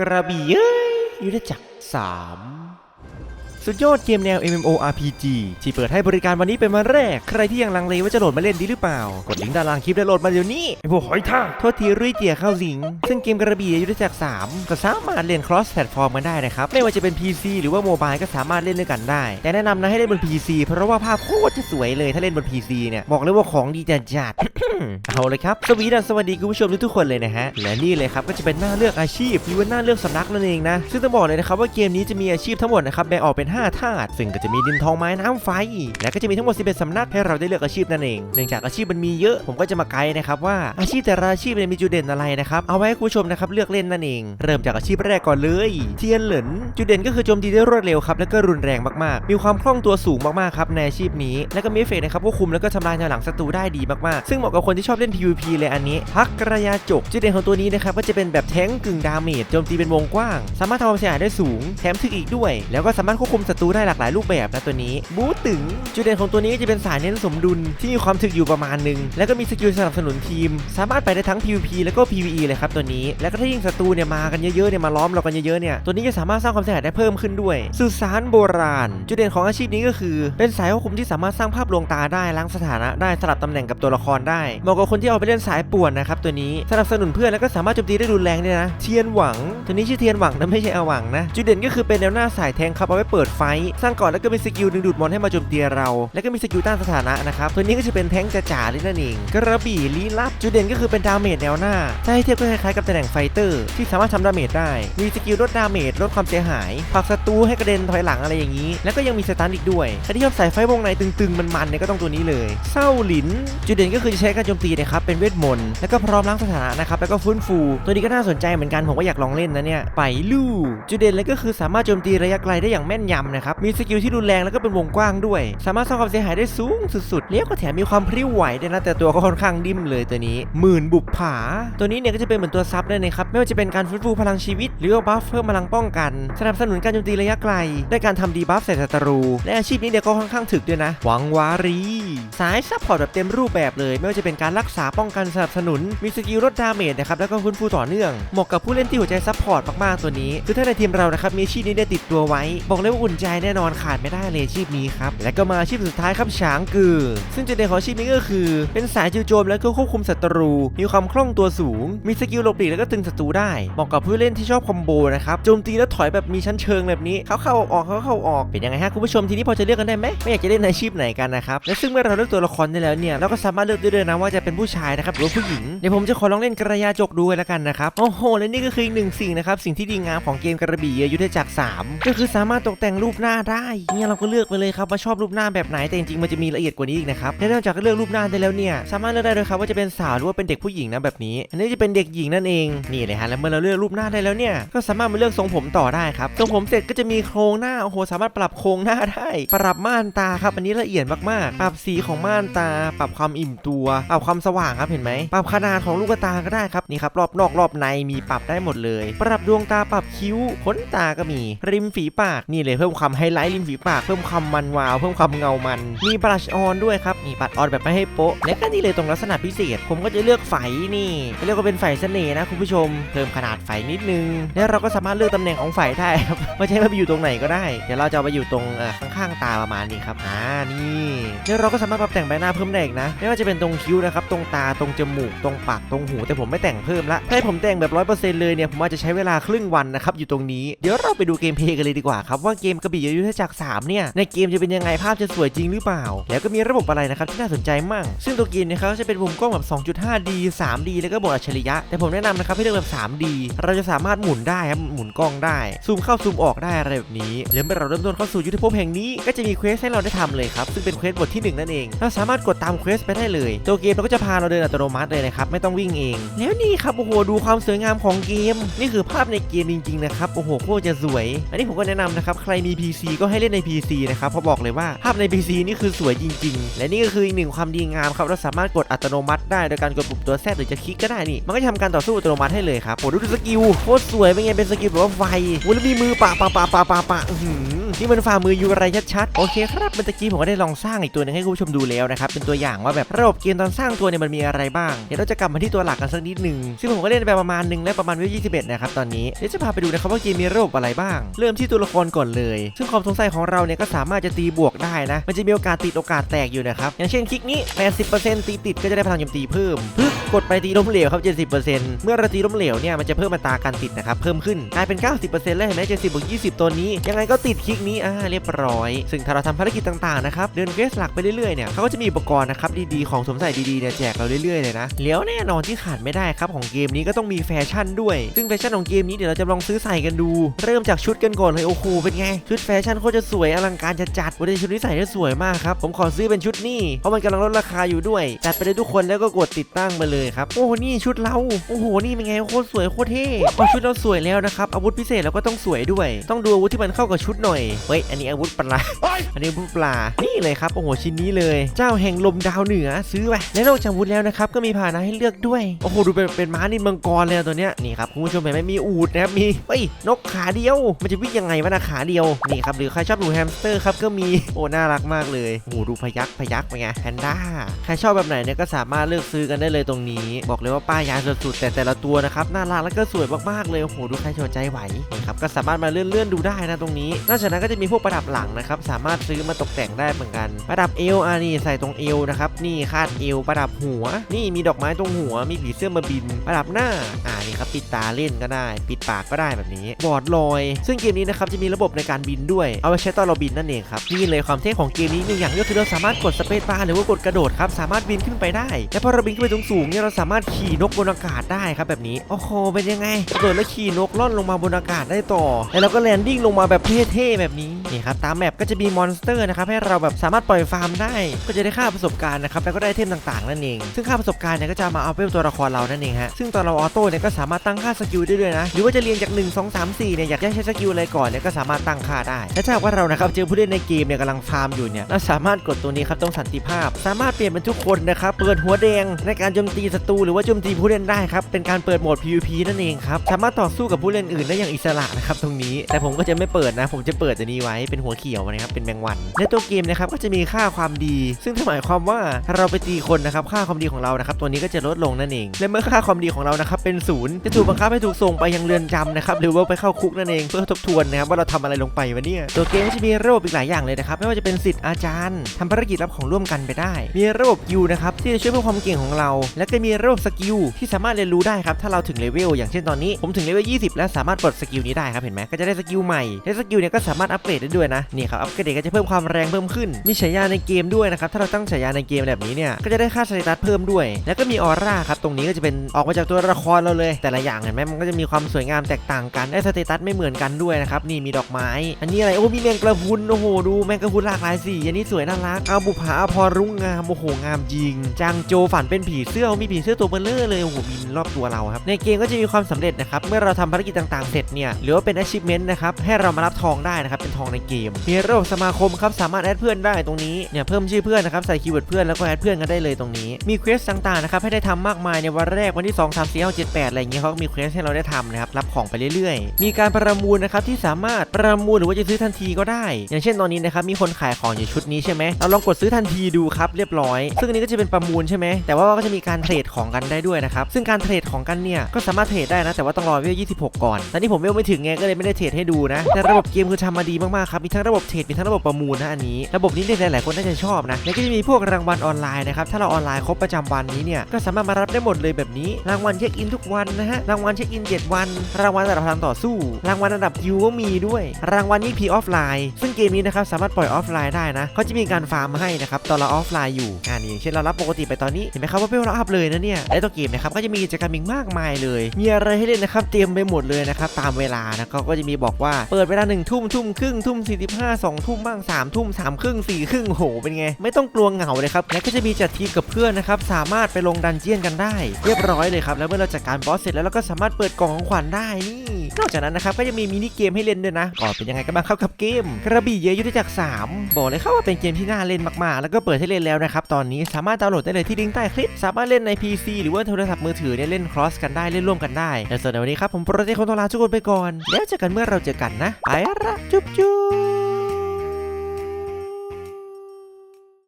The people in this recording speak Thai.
กระบี่เอ้ยยุทธจักรสาม สุดยอดเกมแนว MMORPG ที่เปิดให้บริการวันนี้เป็นวันแรก ใครที่ยังลังเลว่าจะโหลดมาเล่นดีหรือเปล่า กดลิงก์ด้านล่างคลิปได้โหลดมาเดี๋ยวนี้ไอพวกหอยทากโทษทีรุ่ยเตียเข้าสิง ซึ่งเกมกระบี่ยุทธจักร3ก็สามารถเล่น cross platform กันได้นะครับ ไม่ว่าจะเป็น PC หรือว่าโมบายก็สามารถเล่นด้วยกันได้ แต่แนะนำนะให้เล่นบน PC เพราะว่าภาพโคตรจะสวยเลยถ้าเล่นบน PC เนี่ยบอกเลยว่าของดีจัดจัดเอาเลยครับสวีดัสสวัสดีคุณผู้ชมทุกคนเลยนะฮะและนี่เลยครับก็จะเป็นหน้าเลือกอาชีพหรือว่าหน้าเลือกสำนักนั่นเองนะซึ่งต้องบอกเลยนะครับว่าเกมนี้จะมีอาชีพทั้งหมดนะครับแบ่งออกเป็น5ธาตุซึ่งก็จะมีดินทองไม้น้ำไฟ และก็จะมีทั้งหมด11สำนักให้เราได้เลือกอาชีพนั่นเองเนื่องจากอาชีพมันมีเยอะผมก็จะมาไกด์นะครับว่าอาชีพแต่ละอาชีพเนี่ยมีจุดเด่นอะไรนะครับเอาไว้ให้คุณผู้ชมนะครับเลือกเล่นนั่นเองเริ่มจากอาชีพแรกก่อนเลยเทียนเหลินจุดเด่นก็คือโจมตีได้รวดเร็วครับและก็รุนแรงมากๆ มีความคล่องตัวสูงมากๆครับในอาชีพนี้ และก็มีเอฟเฟกต์นะครับควบคุมแล้วก็ทำลายแนวหลังศัตรูได้ดีมากๆ ซึ่งเหมาะกับคนที่ชอบเล่น PVP เลยอันนี้พักกระยาจกจุดเด่นของตัวนี้นะครับก็จะเป็นแบบแท้งกึ่งดาเมจโจมตีเป็นวงกว้าง สามารถทำความเสียหายได้สูงแถมถึกอีกด้วย แล้วก็สามารถควบคุมศัตรูได้หลากหลายรูปแบบนะตัวนี้ บูตึง จุดเด่นของตัวนี้ก็จะเป็นสายเน้นสมดุลที่มีความถึกอยู่ประมาณหนึ่งแล้วก็มีสกิลสนับสนุนทีม สามารถไปได้ทั้ง PVP แล้วก็ PVE เลยครับตัวนี้ แล้วก็ถ้ายิ่งศัตรูเนี่ยมากันเยอะๆเนี่ยมาล้อมเรากันเยอะๆเนี่ยตัวนี้จะสามารถสร้างความเสียหายได้เพิ่มขึ้นด้วยสุสานโบราณ จุดเด่นของอาชีพนี้ก็คือ เป็นสายควบคุมที่สามารถสร้างภาพลวงตาได้ล้างสถานะได้สลับตำแหน่งกับตัวละครได้เหมาะกับคนที่เอาไปเล่นสายป่วนนะครับตัวนี้สนับสนุนเพื่อนแล้วก็สามารถโจมตีได้รุนแรงด้วยนะเทียนหวังตัวนี้ชื่อเทียนหวังนะไม่ใช่อาหวังนะจุดเด่นก็คือเป็นแนวหน้าสายแทงครับเอาไว้เปิดไฟท์สร้างก่อนแล้วก็มีสกิลดึงดูดมอนให้มาโจมตีเรา แล้วก็มีสกิลต้านสถานะนะครับตัวนี้ก็จะเป็นแท้งจ๋าๆเลยนั่นเองกระบี่ลี้ลับจุดเด่นก็คือเป็นดาเมจแนวหน้าถ้าให้เทียบก็คล้ายๆกับตำแหน่งไฟเตอร์ ที่สามารถทำดาเมจได้ มีสกิลลดดาเมจลดความเสียหายผลักศัตรูให้กระเด็นถอยหลังอะไรอย่างนี้ แล้วก็ยังมีสตันอีกด้วยใครที่ชอบสายไฟวงในตึงๆมันๆเนี่ยก็ต้องตัวนี้เลยเศร้าหลิน จุดเด่นก็คือจะใช้การโจมตีนะครับเป็นเวทมนต์แล้วก็พร้อมล้างสถานะนะครับแล้วก็ฟื้นฟู ตัวนี้ก็น่าสนใจเหมือนกันผมก็อยากลองเล่นนะเนี่ยไปลู่จุดเด่นเลยก็คือสามารถโจมตีระยะไกลได้อย่างแม่นยำนะครับ มีสกิลที่รุนแรงแล้วก็เป็นวงกว้างด้วย สามารถสร้างความเสียหายได้สูงสุดๆแล้วก็แถมมีความพริ้วไหวด้วยนะ แต่ตัวก็ค่อนข้างดิ่มเลยตัวนี้ หมื่นบุปผา ตัวนี้เนี่ยก็จะเป็นเหมือนตัวซับได้นะครับ ไม่ว่าจะเป็นการฟื้นฟูพลังชีวิต หรือว่าบัฟเพิ่มพลังป้องกัน สนับสนุนการโจมตีระยะไกลด้วยการทำดีบัฟใส่ศัตรู และอาชีพนี้เนี่ยก็ค่อนข้างถึกด้วยนะ หวังวารี สายซัพพอร์ตแบบเต็มรูปแบบเลย ไม่ว่าจะเป็นการรักษาป้องกันสนับสนุน มีสกิลลดดาเมจนะครับ แล้วก็ฟื้นฟูต่อเนื่อง เหมาะกับผู้เล่นที่หัวใจซัพพอร์ตมากๆตัวนี้ คือถ้าในทีมเรานะครับมีอาชีพนี้ได้ติดตัวไว้ บอกเลยว่าอุ่นใจแน่นอนขาดไม่ได้เลยชีพนี้ครับ และก็มาชีพสุดท้ายครับช้างกือ ซึ่งจุดเด่นของชีพนี้ก็คือ เป็นสายจู่โจมแล้วก็ควบคุมศัตรู มีความคล่องตัวสูง มีสกิลหลบหลีกแล้วก็ตึงศัตรูได้เหมาะกับผู้เล่นที่ชอบคอมโบนะครับโจมตีแล้วถอยแบบมีชั้นเชิงแบบนี้เขาเข้าออกเขาเข้าออกเป็นยังไงฮะคุณผู้ชมทีนี้พอจะเลือกกันได้ไหมไม่อยากจะเล่นอาชีพไหนกันนะครับและซึ่งเมื่อเราเลือกตัวละครได้แล้วเนี่ยเราก็สามารถเลือกได้ด้วยนะว่าจะเป็นผู้ชายนะครับหรือผู้หญิงเดี๋ยวผมจะขอลองเล่นกระยาจกดูแล้วกันนะครับโอ้โหและนี่ก็คืออีกหนึ่งสิ่งนะครับสิ่งที่ดีงามของเกมกระบี่ยุทธจักร3ก็คือสามารถตกแต่งรูปหน้าได้เนี่ยเราก็เลือกไปเลยครับว่าชอบรูปหน้าแบบไหนแต่จริงๆมันจะมีละเอียดกว่านี้อีกนะครับและนอกจากเลือกรูปหน้าได้แล้วเนี่ยสามารถเลือกได้เลยครับว่าจะเป็นสาวหรือว่าเป็นเด็กผู้หญิงนะแบบนี้ อันนี้จะเป็นเด็กหญิงนั่นเองนี่เลยฮะแล้วเมื่อเราเลือกรูปหน้าได้แล้วเนี่ยก็สามารถมาเลือกทรงผมต่อได้ครับทรงผมเสร็จก็จะมีโครงหน้าโอ้โหสามารถปรับโครงหน้าได้ ปรับม่านตาครับอันนี้ละเอียดมากๆ ปรับสีของม่านตา ปรับความอิ่มตัวปรับความสว่างครับเห็นไหมปรับขนาดของลูกตาก็ได้ครับนี่ครับรอบนอกรอบในมีปรับได้หมดเลย ปรับดวงตาปรับคิ้วขนตาก็มี ริมฝีปากนี่เลยพิ่มความไฮไลท์ริมฝีปาก เพิ่มความมันวาว เพิ่มความเงามัน มีบลัชออนด้วยครับนี่ปัดออนแบบไม่ให้โป๊ะ และก็นี่เลยตรงลักษณะพิเศษ ผมก็จะเลือกไฝนี่เรียกว่าเป็นไฝเสน่ห์นะคุณผู้ชม เพิ่มขนาดไฝนิดนึง แล้วเราก็สามารถเลือกตำแหน่งของไฝได้ครับไม่ใช่ว่าไปอยู่ตรงไหนก็ได้ เดี๋ยวเราจะไปอยู่ตรงข้างๆตาประมาณนี้ครับอ่านี่แล้วเราก็สามารถปรับแต่งใบหน้าเพิ่มได้อีกนะไม่ว่าจะเป็นตรงคิ้วนะครับตรงตาตรงจมูกตรงปากตรงหู แต่ผมไม่แต่งเพิ่มละถ้าให้ผมแต่งแบบร้อยเปอร์เซ็นต์เลยเนี่ยผมอาจจะใช้เวลาครึ่งวันนะครับอยู่ตรงนี้เดี๋ยวเราไปดูเกมเพลย์กันเลยดีกว่าครับว่าเกมกระบี่ยุทธจักร3เนี่ยในเกมจะเป็นยังไงภาพจะสวยจริงหรือเปล่า แล้วก็มีระบบอะไรนะครับที่น่าสนใจมั่ง ซึ่งตัวเกมเนะครับจะเป็นมุมกล้องแบบ 2.5D 3D แล้วก็โหมดอัจฉริยะ แต่ผมแนะนำนะครับให้เลือกแบบ 3D เราจะสามารถหมุนได้ครับหมุนกล้องได้ ซูมเข้าซูมออกได้อะไรแบบนี้แล้วเมื่อเราเริ่มต้นเข้าสู่ยุทธภพแห่งนี้ก็จะมีเควสให้เราได้ทำเลยครับซึ่งเป็นเควสบทที่หนึ่งนั่นเอง เราสามารถกดตามเควสไปได้เลย ตัวเกมเราก็จะพาเราเดินอัตโนมัติเลยนะครับไม่ต้องวิ่งเอง แล้วนี่ครับโอ้โหดูความสวยงามของเกม นี่คือภาพในเกมจริงๆนะครับโอ้โหโคตรจะสวย อันนี้ผมก็แนะนำนะครับใครมี PC ก็ให้เล่นใน PC นะครับเพราะบอกเลยว่าภาพใน PC นี่คือสวยจริง ๆ และนี่ก็คืออีกหนึ่งความดีงามครับเราสามารถกดอัตโนมัติได้โดยการกดปุ่มตัวแซดหรือจะคลิกก็ได้นี่มันก็จะทำการต่อสู้อัตโนมัติให้เลยครับโหดูสกิลโคตรสวยเป็นไงเป็นสกิลแบบว่าไฟวุ้ยแล้วมีมือปะปะปะปะปะปะอื้อ นี่มันฝ่ามือยูไรชัดๆโอเคครับเมื่อตะกี้ผมก็ได้ลองสร้างอีกตัวหนึงให้คุณผู้ชมดูแล้วนะครับเป็นตัวอย่างว่าแบบระบบเกมตอนสร้างตัวเนี่ยมันมีอะไรบ้างเดี๋ยวเราจะกลับมาที่ตัวหลักกันสักนิดหนึ่งซึ่งผมก็เล่นไปประมาณหนึ่งและประมาณเวล21นะครับตอนนี้เดี๋ยวจะพาไปดูนะครับว่าเกมมีระบบอะไรบ้าง เริ่มที่ตัวละครก่อนเลย ซึ่งความสงสัยของเราเนี่ยก็สามารถจะตีบวกได้นะ มันจะมีโอกาสติดโอกาสแตกอยู่นะครับอย่างเช่นคลิกนี้ 80%ตีติดก็จะได้พลังโจมตีเพิ่มปึ๊บกดไปตีล้มเหลวครับ 70%เมื่อเราตีล้มเหลวเนี่ยมันจะเพิ่มอัตราการติดนะครับเพิ่มขึ้นกลายเป็น 90%แล้วเห็นไหม70บวก20 ตัวนี้ ยังไงก็ติดคลิกนีอ่าเรียบร้อย ซึ่งถ้าเราทำภารกิจต่างๆนะครับเดินเควสหลักไปเรื่อยๆเนี่ยเขาก็จะมีอุปกรณ์นะครับดีๆของสวมใส่ดีๆเนี่ยแจกเราเรื่อยๆเลยนะแล้วแน่นอนที่ขาดไม่ได้ครับของเกมนี้ก็ต้องมีแฟชั่นด้วย ซึ่งแฟชั่นของเกมนี้เดี๋ยวเราจะลองซื้อใส่กันดู เริ่มจากชุดกันก่อนเลยโอ้โหเป็นไงชุดแฟชั่นโคตรจะสวยอลังการจะจัดวันนี้ชุดนี้ใส่ได้สวยมากครับผมขอซื้อเป็นชุดนี้เพราะมันกำลังลดราคาอยู่ด้วยจัดไปเลยทุกคนแล้วก็กดติดตั้งมาเลยครับโอ้นี่ชุดเราโอ้โหนี่เป็นไงโคตรสวยโคตรเท่พอชุดเราสวยแล้วนะครับอาวุธพิเศษเราก็ต้องสวยด้วย ต้องดูอาวุธที่มันเข้ากับชุดหน่อยเฮ้ย อันนี้อาวุธปลา อันนี้อาวุธปลา นี่เลยครับ โอ้โห ชิ้นนี้เลย เจ้าแห่งลมดาวเหนือซื้อไป และนอกจากอาวุธแล้วนะครับ ก็มีพาหนะให้เลือกด้วย โอ้โห ดูเป็นเป็นม้านินมังกรเลยอะตัวเนี้ย นี่ครับคุณผู้ชมเห็นไหมมีอูดนะครับ มี เฮ้ย นกขาเดียว มันจะวิ่งยังไงวะนะขาเดียว นี่ครับ หรือใครชอบดูแฮมสเตอร์ครับ ก็มี โอ้ น่ารักมากเลย โอ้โห ดูพยักพยักเป็นไง แพนด้า ใครชอบแบบไหนเนี่ยก็สามารถเลือกซื้อกันได้เลยตรงนี้ บอกเลยว่าป้ายยาสุดๆแต่แต่ละตัวนะครับ น่ารักแล้วก็สวยมากๆเลย โอ้โห ดูใครชวนใจไหวนี่ครับ ก็สามารถมาเลื่อนๆดูได้นะตรงนี้นอกจากนั้นก็จะมีพวกประดับหลังนะครับ สามารถซื้อมาตกแต่งได้เหมือนกัน ประดับเอวอ่านี่ใส่ตรงเอวนะครับ นี่คาดเอวประดับหัว นี่มีดอกไม้ตรงหัว มีผีเสื้อมาบิน ประดับหน้า อ่านี่ครับปิดตาเล่นก็ได้ ปิดปากก็ได้แบบนี้ บอดลอย ซึ่งเกมนี้นะครับจะมีระบบในการบินด้วย เอาไว้ใช้ตอนเราบินนั่นเองครับ นี่เลยความเท่ของเกมนี้หนึ่งอย่างก็คือเราสามารถกดสเปซบาร์หรือว่ากดกระโดดครับ สามารถบินขึ้นไปได้ และพอเราบินขึ้นไปสูงๆเนี่ยเราสามารถขี่นกบนอากาศได้ครับแบบนี้ โอ้โห เป็นยังไงกระโดดแล้วขี่นกล่อนลงมาบนอากาศได้ต่อ แล้วเราก็แลนดิ้งลงมาแบบเท่ๆแบบนี้นี่ครับตามแมปก็จะมีมอนสเตอร์นะครับให้เราแบบสามารถปล่อยฟาร์มได้ ก็จะได้ค่าประสบการณ์นะครับแล้วก็ได้เทมต่างๆนั่นเอง ซึ่งค่าประสบการณ์เนี่ยก็จะมาเอาเปตัวละครเรานั่นเองฮะซึ่งตอนเราออโต้เนี่ยก็สามารถตั้งค่าสกิลได้ด้วยนะหรือว่าจะเรียงจาก 1 2 3 4เนี่ยอยากได้ใช้สกิลอะไรก่อนเนี่ยก็สามารถตั้งค่าได้และถ้าว่าเรานะครับเจอผู้เล่นในเกมเนี่ยกำลังฟาร์มอยู่เนี่ยเราสามารถกดตัวนี้ครับตรงสันติภาพ สามารถเปลี่ยนเป็นทุกคนนะครับเปิดหัวแดงในการโจมตีศัตรูหรือว่าโจมตีผู้เล่นได้ครับเป็นการเปิดโหมด PVP นั่นเองครับสามารถต่อสู้กับผู้เล่นอื่นได้อย่างอิสระนะครับตรงนี้แต่ผมก็จะไม่เปิดนะ ผมจะเปิดตัวนี้ไว้เป็นหัวเขียวนะครับเป็นแมงวันในตัวเกมนะครับก็จะมีค่าความดี ซึ่งหมายความว่าถ้าเราไปตีคนนะครับค่าความดีของเรานะครับตัวนี้ก็จะลดลงนั่นเอง และเมื่อค่าความดีของเรานะครับเป็นศูนย์จะถูกบังคับให้ถูกส่งไปยังเรือนจำนะครับหรือว่าไปเข้าคุกนั่นเองเพื่อทบทวนนะครับว่าเราทำอะไรลงไปวะเนี่ยตัวเกมก็จะมีระบบอีกหลายอย่างเลยนะครับไม่ว่าจะเป็นสิทธิ์อาจารย์ทำภารกิจรับของร่วมกันไปได้ มีระบบยูนะครับที่จะช่วยเพิ่มความเก่งของเรา และก็มีระบบสกิลที่สามารถเรียนรู้ได้ครับถ้าเราถึงเลเวลอย่างเช่นตอนนี้ผมถึงเลเวล 20 แล้วสามารถปลดสกิลนี้ได้ครับเห็นไหมก็จะได้สกิลใหม่และสกิลเนี่ยก็สามารถอัปเกรดได้ด้วยนะนี่ครับอัปเกรดก็จะเพิ่มความแรงเพิ่มขึ้น มีฉายาในเกมด้วยนะครับถ้าเราตั้งฉายาในเกมแบบนี้เนี่ยก็จะได้ค่าสเตตัสเพิ่มด้วย แล้วก็มีออร่าครับตรงนี้ก็จะเป็นออกมาจากตัวละครเราเลย แต่ละอย่างเห็นไหมมันก็จะมีความสวยงามแตกต่างกันได้สเตตัสไม่เหมือนกันด้วยนะครับนี่มีดอกไม้ อันนี้อะไรโอ้มีแมงกระพุนโอ้โหดูแมงกระพุนหลากหลายสีอันนี้สวยน่ารักเอาบุภาอภรรุ่งงามโอ้โหงามจริงจางโจฝันเป็นผีเสื้อมีผีเสื้อตัวเบลเลอร์เลยโอ้โหบินรอบตัวเราครับในเกมก็จะมีความสำเร็จนะครับเมื่อเราทำภารกิจต่างๆเสร็จเนี่ยหรือว่าเป็น achievement นะครับให้เรามารับทองได้นะครับเป็นทองในเกม มีระบบสมาคมครับสามารถแอดเพื่อนได้ตรงนี้เนี่ยเพิ่มชื่อเพื่อนนะครับใส่คีย์เวิร์ดเพื่อนแล้วก็แอดเพื่อนกันได้เลยตรงนี้ มีเควสต่างๆนะครับให้ได้ทำมากมายในวันแรกวันที่ 2 3 4 5 7 8อะไรอย่างเงี้ยเขาก็มีเควสให้เราได้ทำนะครับรับของไปเรื่อยๆ มีการประมูลนะครับที่สามารถประมูลหรือว่าจะซื้อทันทีก็ได้ อย่างเช่นตอนนี้นะครับมีคนขายของอยู่ชุดนี้ใช่ไหมเราลองกดซื้อทันทีดูครับเรียบร้อย ซึ่งอันนี้ก็จะเป็นประมูลใช่ไหมแต่ว่าก็จะมีการเทรดของกันได้ด้วยนะครับซึ่งการเทรดของกันเนี่ยก็สามารถเทรดได้นะแต่ว่าต้องรอเวล26 ก่อนตอนนี้ผมเวลไม่ถึงไงก็เลยไม่ได้เทรดให้ดูนะแต่ระบบเกมคือทำมาดีมากๆครับมีทั้งระบบเทรดมีทั้งระบบประมูลนะอันนี้ ระบบนี้เนี่ยหลายๆคนน่าจะชอบนะแล้วก็จะมีพวกรางวัลออนไลน์นะครับถ้าเราออนไลน์ครบประจำวันนี้เนี่ยก็สามารถมารับได้หมดเลยแบบนี้ รางวัลเช็คอินทุกวันนะฮะรางวัลเช็คอิน 7 วัน รางวัลระดับพลังต่อสู้ รางวัลระดับคิวก็มีด้วย รางวัลนี้พีออฟไลน์ซึ่งเกมนี้นะครับสามารถปล่อยออฟไลน์ได้นะเขาจะมีการฟาร์มให้นะครับตอนเราออฟไลน์อยู่อ่านี่อย่างเช่นเรารับปกติไปตอนนี้เห็นไหมครับว่าเวลเราอัพเลยนะเนี่ยและตัวเกมนะครับก็จะมีกิจกรรมอีกมากมายเลย มีอะไรให้เล่นนะครับเตรียมไปหมดเลยนะครับตามเวลานะเขาก็จะมีบอกว่าเปิดเวลาหนึ่งทุ่มทุ่มครึ่งทุ่มสี่สิบห้าสองทุ่มบ้างสามทุ่มสามครึ่งสี่ครึ่งโหเป็นไง ไม่ต้องกลัวเหงาเลยครับและก็จะมีจัดทีมกับเพื่อนนะครับสามารถไปลงดันเจียนกันได้ เรียบร้อยเลยครับแล้วเมื่อเราจัดการบอสเสร็จแล้วเราก็สามารถเปิดกล่องของขวัญได้นี่นอกจากนั้นนะครับก็ยังมีมินิเกมให้เล่นด้วยนะก็เป็นยังไงกันบ้างครับกับเกม กระบี่เยยุทธจักร3บอกเลยครับว่าเป็นเกมที่น่าเล่นมากๆ แล้วก็เปิดให้เล่นแล้วนะครับตอนนี้สามารถดาวน์โหลดได้เลยที่ลิงก์ใต้คลิป สามารถเล่นใน PC หรือว่าโทรศัพท์มือถือเนี่ยเล่นครอสกันได้เล่นร่วมกันได้และส่วนในวันนี้ครับผมโปรเจกต์คนโทรลาทุกคนไปก่อน แล้วเจอกันเมื่อเราเจอกันนะไปละจุ๊บจุ๊บ